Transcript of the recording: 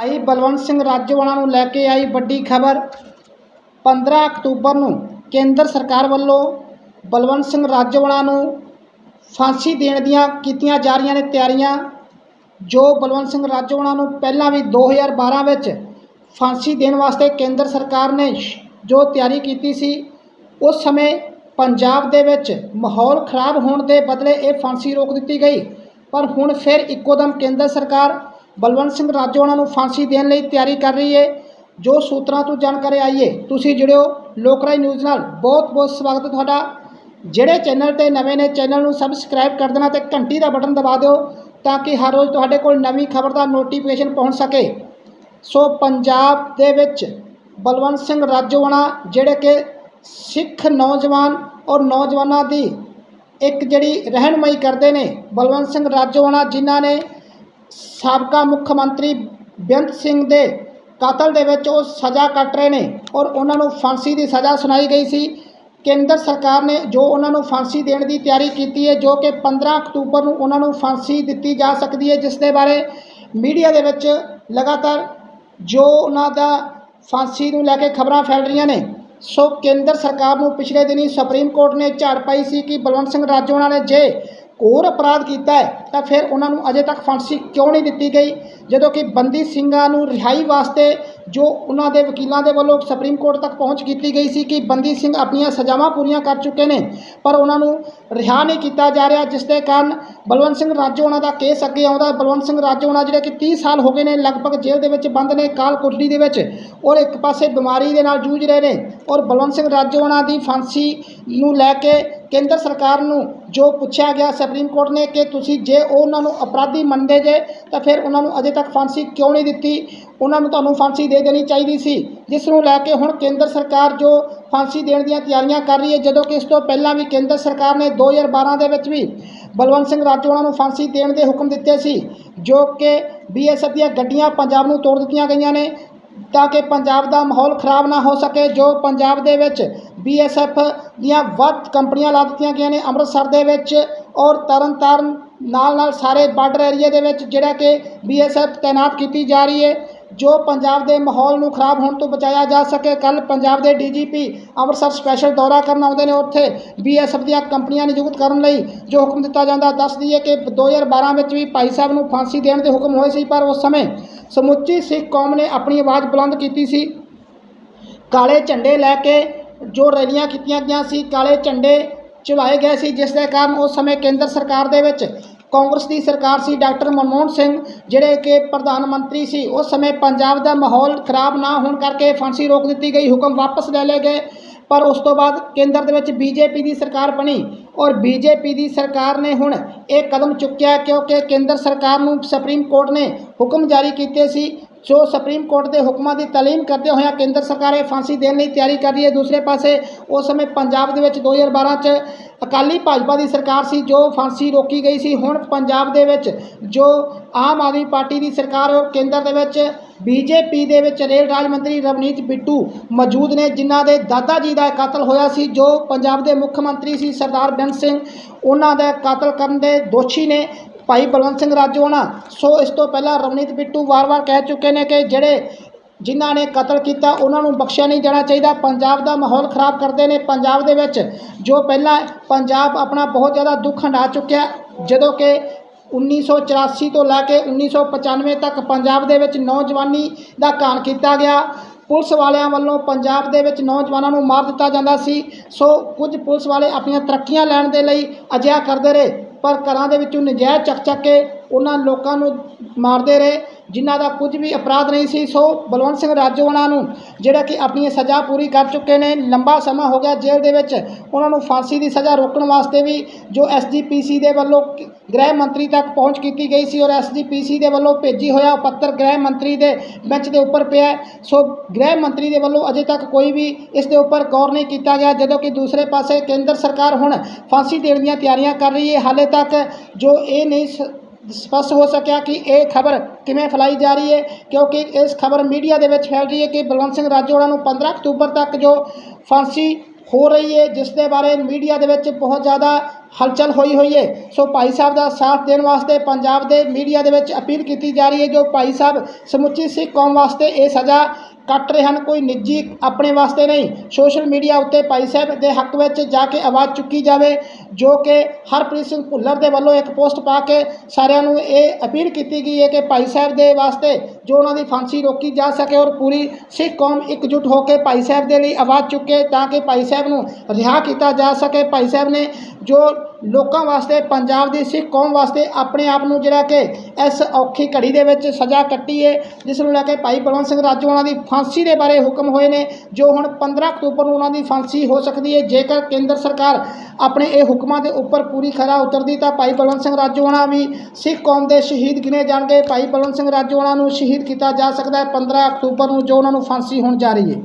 ਭਾਈ ਬਲਵੰਤ ਸਿੰਘ ਰਾਜੋਆਣਾ ਨੂੰ ਲੈ ਕੇ ਆਈ ਵੱਡੀ ਖਬਰ। 15 ਅਕਤੂਬਰ ਨੂੰ ਕੇਂਦਰ ਸਰਕਾਰ ਵੱਲੋਂ ਬਲਵੰਤ ਸਿੰਘ ਰਾਜੋਆਣਾ ਨੂੰ ਫਾਂਸੀ ਦੇਣ ਦੀਆਂ ਕੀਤੀਆਂ ਜਾ ਰਹੀਆਂ ਨੇ ਤਿਆਰੀਆਂ, ਜੋ ਬਲਵੰਤ ਸਿੰਘ ਰਾਜੋਆਣਾ ਨੂੰ ਪਹਿਲਾਂ ਵੀ 2012 ਵਿੱਚ ਫਾਂਸੀ ਦੇਣ ਵਾਸਤੇ ਕੇਂਦਰ ਸਰਕਾਰ ਨੇ ਸ਼- ਜੋ ਤਿਆਰੀ ਕੀਤੀ ਸੀ, ਉਸ ਸਮੇਂ ਪੰਜਾਬ ਦੇ ਵਿੱਚ ਮਾਹੌਲ ਖਰਾਬ ਹੋਣ ਦੇ ਬਦਲੇ ਇਹ ਫਾਂਸੀ ਰੋਕ ਦਿੱਤੀ ਗਈ। ਪਰ ਹੁਣ ਫਿਰ ਇੱਕੋ ਦਮ ਕੇਂਦਰ ਸਰਕਾਰ ਬਲਵੰਤ ਸਿੰਘ ਰਾਜੋਆਣਾ ਨੂੰ ਫਾਂਸੀ ਦੇਣ ਲਈ ਤਿਆਰੀ ਕਰ ਰਹੀ ਹੈ ਜੋ ਸੂਤਰਾਂ ਤੋਂ ਜਾਣਕਾਰੀ ਆਈ ਹੈ ਤੁਸੀਂ ਜੁੜਿਓ ਲੋਕਰਾਈ ਨਿਊਜ਼ ਨਾਲ। ਬਹੁਤ ਬਹੁਤ ਸਵਾਗਤ ਹੈ ਤੁਹਾਡਾ। ਜਿਹੜੇ ਚੈਨਲ ਤੇ ਨਵੇਂ ਨੇ, ਚੈਨਲ ਨੂੰ ਸਬਸਕ੍ਰਾਈਬ ਕਰ ਦੇਣਾ ਤੇ ਘੰਟੀ ਦਾ ਬਟਨ ਦਬਾ ਦਿਓ ਤਾਂ ਕਿ ਹਰ ਰੋਜ਼ ਤੁਹਾਡੇ ਕੋਲ ਨਵੀਂ ਖਬਰ ਦਾ ਨੋਟੀਫਿਕੇਸ਼ਨ ਪਹੁੰਚ ਸਕੇ। ਸੋ ਪੰਜਾਬ ਦੇ ਵਿੱਚ ਬਲਵੰਤ ਸਿੰਘ ਰਾਜੋਆਣਾ ਜਿਹੜੇ ਕਿ ਸਿੱਖ ਨੌਜਵਾਨ ਔਰ ਨੌਜਵਾਨਾਂ ਦੀ ਇੱਕ ਜਿਹੜੀ ਰਹਿਣਮਈ ਕਰਦੇ ਨੇ ਬਲਵੰਤ ਸਿੰਘ ਰਾਜੋਆਣਾ ਜਿਨ੍ਹਾਂ ਨੇ ਸਾਬਕਾ ਮੁੱਖ ਮੰਤਰੀ ਬੇਅੰਤ ਸਿੰਘ ਦੇ ਕਤਲ ਦੇ ਵਿੱਚ ਉਹ ਸਜ਼ਾ ਕੱਟ ਰਹੇ ਨੇ ਔਰ ਉਹਨਾਂ ਨੂੰ ਫਾਂਸੀ ਦੀ ਸਜ਼ਾ ਸੁਣਾਈ ਗਈ ਸੀ। ਕੇਂਦਰ ਸਰਕਾਰ ਨੇ ਜੋ ਉਹਨਾਂ ਨੂੰ ਫਾਂਸੀ ਦੇਣ ਦੀ ਤਿਆਰੀ ਕੀਤੀ ਹੈ, ਜੋ ਕਿ 15 ਅਕਤੂਬਰ ਨੂੰ ਉਹਨਾਂ ਨੂੰ ਫਾਂਸੀ ਦਿੱਤੀ ਜਾ ਸਕਦੀ ਹੈ, ਜਿਸ ਦੇ ਬਾਰੇ ਮੀਡੀਆ ਦੇ ਵਿੱਚ ਲਗਾਤਾਰ ਜੋ ਉਹਨਾਂ ਦਾ ਫਾਂਸੀ ਨੂੰ ਲੈ ਕੇ ਖਬਰਾਂ ਫੈਲ ਰਹੀਆਂ ਨੇ, ਸੋ ਕੇਂਦਰ ਸਰਕਾਰ ਨੂੰ ਪਿਛਲੇ ਦਿਨੀ ਸੁਪਰੀਮ ਕੋਰਟ ਨੇ ਝਾੜ ਪਾਈ ਸੀ ਕਿ ਬਲਵੰਤ ਸਿੰਘ ਰਾਜੋਣਾ ਨੇ ਜੇ ਘੋਰ ਅਪਰਾਧ ਕੀਤਾ ਹੈ, ਤਾਂ ਫਿਰ ਉਹਨਾਂ ਨੂੰ ਅਜੇ ਤੱਕ ਫਾਂਸੀ ਕਿਉਂ ਨਹੀਂ ਦਿੱਤੀ ਗਈ? ਜਦੋਂ ਕਿ ਬੰਦੀ ਸਿੰਘਾਂ ਨੂੰ ਰਿਹਾਈ ਵਾਸਤੇ ਜੋ ਉਹਨਾਂ ਦੇ ਵਕੀਲਾਂ ਦੇ ਵੱਲੋਂ ਸੁਪਰੀਮ ਕੋਰਟ ਤੱਕ ਪਹੁੰਚ ਕੀਤੀ ਗਈ ਸੀ ਕਿ ਬੰਦੀ ਸਿੰਘ ਆਪਣੀਆਂ ਸਜ਼ਾਵਾਂ ਪੂਰੀਆਂ ਕਰ ਚੁੱਕੇ ਨੇ, ਪਰ ਉਹਨਾਂ ਨੂੰ ਰਿਹਾ ਨਹੀਂ ਕੀਤਾ ਜਾ ਰਿਹਾ, ਜਿਸ ਦੇ ਕਾਰਨ ਬਲਵੰਤ ਸਿੰਘ ਰਾਜੋਆਣਾ ਦਾ ਕੇਸ ਅੱਗੇ ਆਉਂਦਾ। ਬਲਵੰਤ ਸਿੰਘ ਰਾਜੋਆਣਾ ਜਿਹੜੇ ਕਿ 30 ਸਾਲ ਹੋ ਗਏ ਨੇ, ਲਗਭਗ ਜੇਲ੍ਹ ਦੇ ਵਿੱਚ ਬੰਦ ਨੇ, ਕਾਲ ਕੋਠੜੀ ਦੇ ਵਿੱਚ, ਔਰ ਇੱਕ ਪਾਸੇ ਬਿਮਾਰੀ ਦੇ ਨਾਲ ਜੂਝ ਰਹੇ ਨੇ, ਔਰ ਬਲਵੰਤ ਸਿੰਘ ਰਾਜੋਆਣਾ ਦੀ ਫਾਂਸੀ ਨੂੰ ਲੈ ਕੇ ਕੇਂਦਰ ਸਰਕਾਰ ਨੂੰ ਜੋ ਪੁੱਛਿਆ ਗਿਆ ਸੁਪਰੀਮ ਕੋਰਟ ਨੇ ਕਿ ਤੁਸੀਂ ਜੇ ਉਹ ਉਹਨਾਂ ਨੂੰ ਅਪਰਾਧੀ ਮੰਨਦੇ ਜੇ, ਤਾਂ ਫਿਰ ਉਹਨਾਂ ਨੂੰ ਅਜੇ ਤੱਕ ਫਾਂਸੀ ਕਿਉਂ ਨਹੀਂ ਦਿੱਤੀ? ਉਹਨਾਂ ਨੂੰ ਤੁਹਾਨੂੰ ਫਾਂਸੀ ਦੇ ਦੇਣੀ ਚਾਹੀਦੀ ਸੀ। ਜਿਸ ਨੂੰ ਲੈ ਕੇ ਹੁਣ ਕੇਂਦਰ ਸਰਕਾਰ ਜੋ ਫਾਂਸੀ ਦੇਣ ਦੀਆਂ ਤਿਆਰੀਆਂ ਕਰ ਰਹੀ ਹੈ, ਜਦੋਂ ਕਿ ਇਸ ਤੋਂ ਪਹਿਲਾਂ ਵੀ ਕੇਂਦਰ ਸਰਕਾਰ ਨੇ 2012 ਦੇ ਵਿੱਚ ਵੀ ਬਲਵੰਤ ਸਿੰਘ ਰਾਜੋਆਣਾ ਨੂੰ ਫਾਂਸੀ ਦੇਣ ਦੇ ਹੁਕਮ ਦਿੱਤੇ ਸੀ, ਜੋ ਕਿ ਬੀਐਸਐਫ ਦੀਆਂ ਗੱਡੀਆਂ ਪੰਜਾਬ ਨੂੰ ਤੋੜ ਦਿੱਤੀਆਂ ਗਈਆਂ ਨੇ। ਤਾਂ ਕਿ ਪੰਜਾਬ ਦਾ ਮਾਹੌਲ ਖਰਾਬ ਨਾ ਹੋ ਸਕੇ, ਜੋ ਪੰਜਾਬ ਦੇ ਵਿੱਚ ਬੀਐਸਐਫ ਦੀਆਂ ਵੱਧ ਕੰਪਨੀਆਂ ਲਾ ਦਿੱਤੀਆਂ ਗਈਆਂ ਨੇ ਅੰਮ੍ਰਿਤਸਰ ਦੇ ਵਿੱਚ ਔਰ ਤਰਨਤਾਰਨ ਨਾਲ ਨਾਲ ਸਾਰੇ ਬਾਰਡਰ ਏਰੀਏ ਦੇ ਵਿੱਚ ਜਿਹੜਾ ਕਿ ਬੀਐਸਐਫ ਤਾਇਨਾਤ ਕੀਤੀ ਜਾ ਰਹੀ ਹੈ, ਜੋ ਪੰਜਾਬ ਦੇ ਮਾਹੌਲ ਨੂੰ ਖਰਾਬ ਹੋਣ ਤੋਂ ਬਚਾਇਆ ਜਾ ਸਕੇ। ਕੱਲ ਪੰਜਾਬ ਦੇ ਡੀਜੀਪੀ ਅੰਮ੍ਰਿਤਸਰ ਸਪੈਸ਼ਲ ਦੌਰਾ ਕਰਨ ਆਉਂਦੇ ਨੇ। ਉੱਥੇ ਬੀਐਸਐਫ ਦੀਆਂ ਕੰਪਨੀਆਂ ਨਿਯੁਕਤ ਕਰਨ ਲਈ ਜੋ ਹੁਕਮ ਦਿੱਤਾ ਜਾਂਦਾ, ਦੱਸ ਦਈਏ ਕਿ 2012 ਵਿੱਚ ਵੀ ਭਾਈ ਸਾਹਿਬ ਨੂੰ ਫਾਂਸੀ ਦੇਣ ਦੇ ਹੁਕਮ ਹੋਏ ਸੀ, ਪਰ ਉਸ ਸਮੇਂ ਸਮੁੱਚੀ ਸਿੱਖ ਕੌਮ ਨੇ ਆਪਣੀ ਆਵਾਜ਼ ਬੁਲੰਦ ਕੀਤੀ ਸੀ। ਕਾਲੇ ਝੰਡੇ ਲੈ ਕੇ ਜੋ ਰੈਲੀਆਂ ਕੀਤੀਆਂ ਗਈਆਂ ਸੀ, ਕਾਲੇ ਝੰਡੇ ਚਲਾਏ ਗਏ ਸੀ, ਜਿਸ ਦੇ ਕਾਰਨ ਉਸ ਸਮੇਂ ਕੇਂਦਰ ਸਰਕਾਰ ਦੇ ਵਿੱਚ ਕਾਂਗਰਸ ਦੀ ਸਰਕਾਰ ਸੀ, ਡਾਕਟਰ ਮਨਮੋਹਨ ਸਿੰਘ, ਜਿਹੜੇ ਕਿ ਪ੍ਰਧਾਨ ਮੰਤਰੀ ਸੀ, ਉਸ ਸਮੇਂ ਪੰਜਾਬ ਦਾ ਮਾਹੌਲ ਖਰਾਬ ਨਾ ਹੋਣ ਕਰਕੇ ਫਾਂਸੀ ਰੋਕ ਦਿੱਤੀ ਗਈ, ਹੁਕਮ ਵਾਪਸ ਲੈ ਲਏ ਗਏ। ਪਰ ਉਸ ਤੋਂ ਬਾਅਦ ਕੇਂਦਰ ਦੇ ਵਿੱਚ ਬੀਜੇਪੀ ਦੀ ਸਰਕਾਰ ਬਣੀ ਔਰ ਬੀਜੇਪੀ ਦੀ ਸਰਕਾਰ ਨੇ ਹੁਣ ਇਹ ਕਦਮ ਚੁੱਕਿਆ ਕਿਉਂਕਿ ਕੇਂਦਰ ਸਰਕਾਰ ਨੂੰ ਸੁਪਰੀਮ ਕੋਰਟ ਨੇ ਹੁਕਮ ਜਾਰੀ ਕੀਤੇ ਸੀ, ਜੋ ਸੁਪਰੀਮ ਕੋਰਟ ਦੇ ਹੁਕਮਾਂ ਦੀ ਤਾਲੀਮ ਕਰਦੇ ਹੋਇਆ ਕੇਂਦਰ ਸਰਕਾਰ ਇਹ ਫਾਂਸੀ ਦੇਣ ਲਈ ਤਿਆਰੀ ਕਰ ਰਹੀ ਹੈ। ਦੂਸਰੇ ਪਾਸੇ ਉਸ ਸਮੇਂ ਪੰਜਾਬ ਦੇ ਵਿੱਚ 2012 ਚ ਅਕਾਲੀ ਭਾਜਪਾ ਦੀ ਸਰਕਾਰ ਸੀ, ਜੋ ਫਾਂਸੀ ਰੋਕੀ ਗਈ ਸੀ। ਹੁਣ ਪੰਜਾਬ ਦੇ ਵਿੱਚ ਜੋ ਆਮ ਆਦਮੀ ਪਾਰਟੀ ਦੀ ਸਰਕਾਰ ਔਰ ਕੇਂਦਰ ਦੇ ਵਿੱਚ ਬੀਜੇਪੀ ਦੇ ਵਿੱਚ ਰੇਲ ਰਾਜ ਮੰਤਰੀ ਰਵਨੀਤ ਬਿੱਟੂ ਮੌਜੂਦ ਨੇ, ਜਿਨ੍ਹਾਂ ਦੇ ਦਾਦਾ ਜੀ ਦਾ ਕਤਲ ਹੋਇਆ ਸੀ, ਜੋ ਪੰਜਾਬ ਦੇ ਮੁੱਖ ਮੰਤਰੀ ਸੀ ਸਰਦਾਰ ਬੇਅੰਤ ਸਿੰਘ। ਉਹਨਾਂ ਦਾ ਕਤਲ ਕਰਨ ਦੇ ਦੋਸ਼ੀ ਨੇ ਭਾਈ ਬਲਵੰਤ ਸਿੰਘ ਰਾਜੋਆਣਾ ਸੋ ਇਸ ਤੋਂ ਪਹਿਲਾਂ ਰਵਨੀਤ ਬਿੱਟੂ ਵਾਰ-ਵਾਰ ਕਹਿ ਚੁੱਕੇ ਨੇ ਕਿ ਜਿਹੜੇ ਜਿਨ੍ਹਾਂ ਨੇ ਕਤਲ ਕੀਤਾ, ਉਹਨਾਂ ਨੂੰ ਬਖਸ਼ਿਆ ਨਹੀਂ ਜਾਣਾ ਚਾਹੀਦਾ। ਪੰਜਾਬ ਦਾ ਮਾਹੌਲ ਖਰਾਬ ਕਰਦੇ ਨੇ। ਪੰਜਾਬ ਦੇ ਵਿੱਚ ਜੋ ਪਹਿਲਾਂ ਪੰਜਾਬ ਆਪਣਾ ਬਹੁਤ ਜ਼ਿਆਦਾ ਦੁੱਖ ਹੰਢਾ ਚੁੱਕਿਆ, ਜਦੋਂ ਕਿ 1984 ਤੋਂ ਲੈ ਕੇ 1995 ਤੱਕ ਪੰਜਾਬ ਦੇ ਵਿੱਚ ਨੌਜਵਾਨੀ ਦਾ ਘਾਣ ਕੀਤਾ ਗਿਆ। ਪੁਲਿਸ ਵਾਲਿਆਂ ਵੱਲੋਂ ਪੰਜਾਬ ਦੇ ਵਿੱਚ ਨੌਜਵਾਨਾਂ ਨੂੰ ਮਾਰ ਦਿੱਤਾ ਜਾਂਦਾ ਸੀ। ਸੋ ਕੁਝ ਪੁਲਿਸ ਵਾਲੇ ਆਪਣੀਆਂ ਤਰੱਕੀਆਂ ਲੈਣ ਦੇ ਲਈ ਅਜਿਹਾ ਕਰਦੇ ਰਹੇ, ਪਰ ਘਰਾਂ ਦੇ ਵਿੱਚੋਂ ਨਜਾਇਜ਼ ਚੱਕ ਚੱਕ ਕੇ ਉਹਨਾਂ ਲੋਕਾਂ ਨੂੰ ਮਾਰਦੇ ਰਹੇ। ਜਿਨ੍ਹਾਂ ਦਾ ਕੁਝ ਵੀ ਅਪਰਾਧ ਨਹੀਂ ਸੀ, ਸੋ ਬਲਵੰਤ ਸਿੰਘ ਰਾਜੋਆਣਾ ਨੂੰ ਜਿਹੜਾ ਕਿ ਆਪਣੀ ਸਜ਼ਾ ਪੂਰੀ ਕਰ ਚੁੱਕੇ ਨੇ, ਲੰਬਾ ਸਮਾਂ ਹੋ ਗਿਆ ਜੇਲ੍ਹ ਦੇ ਵਿੱਚ। ਉਹਨਾਂ ਨੂੰ ਫਾਂਸੀ ਦੀ ਸਜ਼ਾ ਰੋਕਣ ਵਾਸਤੇ ਵੀ ਜੋ ਐਸਜੀਪੀਸੀ ਦੇ ਵੱਲੋਂ ਗ੍ਰਹਿ ਮੰਤਰੀ ਤੱਕ ਪਹੁੰਚ ਕੀਤੀ ਗਈ ਸੀ ਔਰ ਐਸਜੀਪੀਸੀ ਦੇ ਵੱਲੋਂ ਭੇਜੀ ਹੋਇਆ ਪੱਤਰ ਗ੍ਰਹਿ ਮੰਤਰੀ ਦੇ ਬੈਂਚ ਦੇ ਉੱਪਰ ਪਿਆ ਸੋ ਗ੍ਰਹਿ ਮੰਤਰੀ ਦੇ ਵੱਲੋਂ ਅਜੇ ਤੱਕ ਕੋਈ ਵੀ ਇਸ ਦੇ ਉੱਪਰ ਗੌਰ ਨਹੀਂ ਕੀਤਾ ਗਿਆ, ਜਦੋਂ ਕਿ ਦੂਸਰੇ ਪਾਸੇ ਕੇਂਦਰ ਸਰਕਾਰ ਹੁਣ ਫਾਂਸੀ ਦੇਣ ਦੀਆਂ ਤਿਆਰੀਆਂ ਕਰ ਰਹੀ ਹੈ। ਹਾਲੇ ਤੱਕ ਜੋ ਇਹ ਨਹੀਂ ਸ- ਸਪਸ਼ਟ ਹੋ ਸਕਿਆ ਕਿ ਇਹ ਖਬਰ ਕਿਵੇਂ ਫੈਲਾਈ ਜਾ ਰਹੀ ਹੈ, ਕਿਉਂਕਿ ਇਸ ਖਬਰ ਮੀਡੀਆ ਦੇ ਵਿੱਚ ਫੈਲ ਰਹੀ ਹੈ ਕਿ ਬਲਵੰਤ ਸਿੰਘ ਰਾਜੋੜਾ ਨੂੰ 15 ਅਕਤੂਬਰ ਤੱਕ ਜੋ ਫਾਂਸੀ ਹੋ ਰਹੀ ਹੈ, ਜਿਸ ਦੇ ਬਾਰੇ ਮੀਡੀਆ ਦੇ ਵਿੱਚ ਬਹੁਤ ਜ਼ਿਆਦਾ ਹਲਚਲ ਹੋਈ ਹੋਈ ਹੈ। ਸੋ ਭਾਈ ਸਾਹਿਬ ਦਾ ਸਾਥ ਦੇਣ ਵਾਸਤੇ ਪੰਜਾਬ ਦੇ ਮੀਡੀਆ ਦੇ ਵਿੱਚ ਅਪੀਲ ਕੀਤੀ ਜਾ ਰਹੀ ਹੈ, ਜੋ ਭਾਈ ਸਾਹਿਬ ਸਮੁੱਚੀ ਸਿੱਖ ਕੌਮ ਵਾਸਤੇ ਇਹ ਸਜ਼ਾ ਕੱਟ ਰਹੇ ਹਨ, ਕੋਈ ਨਿੱਜੀ ਆਪਣੇ ਵਾਸਤੇ ਨਹੀਂ। ਸੋਸ਼ਲ ਮੀਡੀਆ ਉੱਤੇ ਭਾਈ ਸਾਹਿਬ ਦੇ ਹੱਕ ਵਿੱਚ ਜਾ ਕੇ ਆਵਾਜ਼ ਚੁੱਕੀ ਜਾਵੇ, ਜੋ ਕਿ ਹਰਪ੍ਰੀਤ ਸਿੰਘ ਭੁੱਲਰ ਦੇ ਵੱਲੋਂ ਇੱਕ ਪੋਸਟ ਪਾ ਕੇ ਸਾਰਿਆਂ ਨੂੰ ਇਹ ਅਪੀਲ ਕੀਤੀ ਗਈ ਹੈ ਕਿ ਭਾਈ ਸਾਹਿਬ ਦੇ ਵਾਸਤੇ ਜੋ ਉਹਨਾਂ ਦੀ ਫਾਂਸੀ ਰੋਕੀ ਜਾ ਸਕੇ ਔਰ ਪੂਰੀ ਸਿੱਖ ਕੌਮ ਇਕਜੁੱਟ ਹੋ ਕੇ ਭਾਈ ਸਾਹਿਬ ਦੇ ਲਈ ਆਵਾਜ਼ ਚੁੱਕੇ ਤਾਂ ਕਿ ਭਾਈ ਸਾਹਿਬ ਨੂੰ ਰਿਹਾ ਕੀਤਾ ਜਾ ਸਕੇ। ਭਾਈ ਸਾਹਿਬ ਨੇ ਜੋ ਲੋਕਾਂ ਵਾਸਤੇ, ਪੰਜਾਬ ਦੀ ਸਿੱਖ ਕੌਮ ਵਾਸਤੇ ਆਪਣੇ ਆਪ ਨੂੰ ਜਿਹੜਾ ਕਿ ਇਸ ਔਖੀ ਘੜੀ ਦੇ ਵਿੱਚ ਸਜ਼ਾ ਕੱਟੀ ਹੈ ਜਿਸ ਨੂੰ ਲੈ ਕੇ ਭਾਈ ਬਲਵੰਤ ਸਿੰਘ ਰਾਜੋਆਣਾ ਦੀ ਫਾਂਸੀ ਦੇ ਬਾਰੇ ਹੁਕਮ ਹੋਏ ਨੇ, ਜੋ ਹੁਣ 15 ਅਕਤੂਬਰ ਨੂੰ ਉਹਨਾਂ ਦੀ ਫਾਂਸੀ ਹੋ ਸਕਦੀ ਹੈ। ਜੇਕਰ ਕੇਂਦਰ ਸਰਕਾਰ ਆਪਣੇ ਇਹ ਹੁਕਮਾਂ ਦੇ ਉੱਪਰ ਪੂਰੀ ਖਰਾ ਉਤਰਦੀ, ਤਾਂ ਭਾਈ ਬਲਵੰਤ ਸਿੰਘ ਰਾਜੋਆਣਾ ਵੀ ਸਿੱਖ ਕੌਮ ਦੇ ਸ਼ਹੀਦ ਗਿਣੇ ਜਾਣਗੇ। ਭਾਈ ਬਲਵੰਤ ਸਿੰਘ ਰਾਜੋਆਣਾ ਨੂੰ ਸ਼ਹੀਦ ਕੀਤਾ ਜਾ ਸਕਦਾ ਹੈ 15 ਅਕਤੂਬਰ ਨੂੰ, ਜੋ ਉਹਨਾਂ ਨੂੰ ਫਾਂਸੀ ਹੋਣ ਜਾ ਰਹੀ ਹੈ।